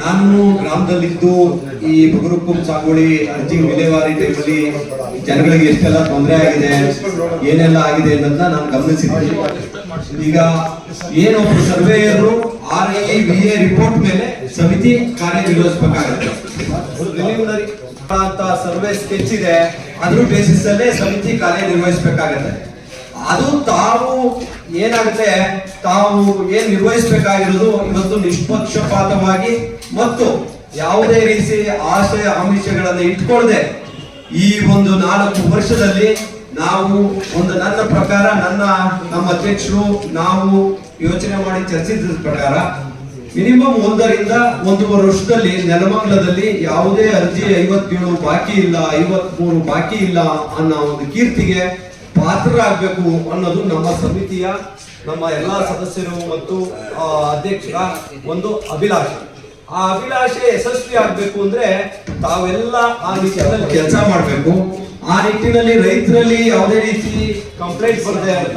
ನಾನು ಗ್ರಾಮದಲ್ಲಿದ್ದು ಈ ಬಗರುಕುಂ ಸಾಗುವಳಿ ಅರ್ಜಿ ವಿಲೇವಾರಿ ಟೈಮಲ್ಲಿ ಜನಗಳಿಗೆ ಎಷ್ಟೆಲ್ಲ ತೊಂದರೆ ಆಗಿದೆ, ಏನೆಲ್ಲ ಆಗಿದೆ ಅನ್ನೋದನ್ನ ನಾನು ಗಮನಿಸಿದ್ದೀನಿ ಈಗ ಏನು surveyor R I B A report ಮೇಲೆ ಸಮಿತಿ ಕಾರ್ಯನಿರ್ವಹಿಸಬೇಕಾಗುತ್ತೆ ಸರ್ವೆ ಸ್ಕೆಚ್ ಇದೆ, ಅದ್ರ ಬೇಸಿಸ್ ಅಲ್ಲೇ ಸಮಿತಿ ಕಾರ್ಯನಿರ್ವಹಿಸಬೇಕಾಗತ್ತೆ ಅದು ತಾವು ಏನಾಗುತ್ತೆ, ತಾವು ಏನ್ ನಿರ್ವಹಿಸಬೇಕಾಗಿರೋದು ಇವತ್ತು ನಿಷ್ಪಕ್ಷಪಾತವಾಗಿ ಮತ್ತು ಯಾವುದೇ ರೀತಿ ಆಶಯ ಆಮಿಷಗಳನ್ನು ಇಟ್ಕೊಳ್ಳದೆ ಈ ಒಂದು ನಾಲ್ಕು ವರ್ಷದಲ್ಲಿ ನಾವು ಒಂದು ನನ್ನ ಪ್ರಕಾರ, ನನ್ನ, ನಮ್ಮ ಅಧ್ಯಕ್ಷರು ನಾವು ಯೋಚನೆ ಮಾಡಿ ಚರ್ಚಿಸಿದ ಪ್ರಕಾರ ಮಿನಿಮಮ್ ಒಂದರಿಂದ ಒಂದೂವರೆ ವರ್ಷದಲ್ಲಿ ನೆಲಮಂಗಲದಲ್ಲಿ ಯಾವುದೇ ಅರ್ಜಿ ಐವತ್ತೇಳು ಬಾಕಿ ಇಲ್ಲ, ಐವತ್ಮೂರು ಬಾಕಿ ಇಲ್ಲ ಅನ್ನೋ ಒಂದು ಕೀರ್ತಿಗೆ ಪಾತ್ರರಾಗಬೇಕು ಅನ್ನೋದು ನಮ್ಮ ಸಮಿತಿಯ ನಮ್ಮ ಎಲ್ಲ ಸದಸ್ಯರು ಮತ್ತು ಆ, ಅಧ್ಯಕ್ಷರ ಒಂದು ಅಭಿಲಾಷೆ. ಆ ಅಭಿಲಾಷೆ ಯಶಸ್ವಿ ಆಗಬೇಕು ಅಂದ್ರೆ ತಾವೆಲ್ಲ ಆ ನಿಟ್ಟಿನಲ್ಲಿ ಕೆಲಸ ಮಾಡಬೇಕು. ಆ ನಿಟ್ಟಿನಲ್ಲಿ ರೈತರಲ್ಲಿ ಯಾವುದೇ ರೀತಿ ಕಂಪ್ಲೇಂಟ್ ಬರದೆ ಅಂದ್ರೆ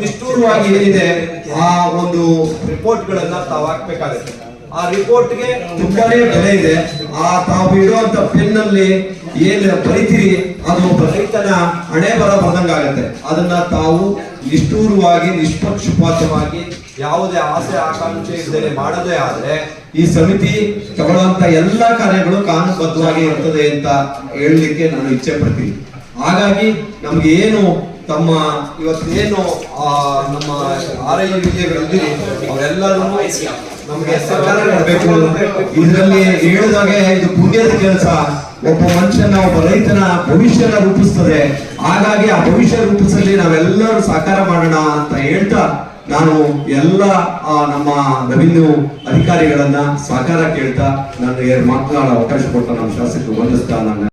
ನಿಷ್ಠೂರವಾಗಿ ಏನಿದೆ ಆ ಒಂದು ರಿಪೋರ್ಟ್ ಗಳನ್ನ ತಾವು ಹಾಕ್ಬೇಕಾಗುತ್ತೆ. ಆ ರಿಪೋರ್ಟ್ಗೆ ತುಂಬಾನೇ ಬೆಲೆ ಇದೆ. ಆ ತಾವು ಇಡುವಂತ ಪೆನ್ ಅಲ್ಲಿ ಏನ್ ಬರಿತೀರಿ? ಅದು ಒಬ್ಬ ರೈತನ ಹಣೆ ಬರ ಬರ್ದಂಗಾಗತ್ತೆ ಅದನ್ನ ತಾವು ನಿಷ್ಠೂರವಾಗಿ ನಿಷ್ಪಕ್ಷಪಾತವಾಗಿ ಯಾವುದೇ ಆಸೆ ಆಕಾಂಕ್ಷೆ ಇಲ್ಲದೆ ಮಾಡದೇ ಆದ್ರೆ ಈ ಸಮಿತಿ ತಗೊಳ್ಳುವಂತ ಎಲ್ಲಾ ಕಾರ್ಯಗಳು ಕಾನೂನುಬದ್ಧವಾಗಿ ಇರ್ತದೆ ಅಂತ ಹೇಳಲಿಕ್ಕೆ ನಾನು ಇಚ್ಛೆ ಪಡ್ತೀನಿ. ಹಾಗಾಗಿ ನಮ್ಗೆ ಏನು ತಮ್ಮ ಇವತ್ತೇನು ಆ, ನಮ್ಮ ಆರ್ ಐ ಅವೆಲ್ಲರನ್ನೂ ಅವರೆಲ್ಲರೂ ನಮ್ಗೆ ಸರ್ಕಾರ ಇದರಲ್ಲಿ ಹೇಳಿದಾಗೆ ಇದು ಪುಣ್ಯದ ಕೆಲಸ. ಒಬ್ಬ ಮನುಷ್ಯನ, ಒಬ್ಬ ರೈತನ ಭವಿಷ್ಯನ ರೂಪಿಸ್ತದೆ. ಹಾಗಾಗಿ ಆ ಭವಿಷ್ಯ ರೂಪಿಸಲಿ ನಾವೆಲ್ಲರೂ ಸಹಕಾರ ಮಾಡೋಣ ಅಂತ ಹೇಳ್ತಾ ನಾನು ಎಲ್ಲ ನಮ್ಮ ರೆವಿನ್ಯೂ ಅಧಿಕಾರಿಗಳನ್ನ ಸಹಕಾರ ಕೇಳ್ತಾ ನನ್ನ ಮಾತನಾಡೋ ಅವಕಾಶ ಕೊಟ್ಟ ನಮ್ಮ ಶಾಸಕರು ವಂದಿಸ್ತಾ ನನ್ನ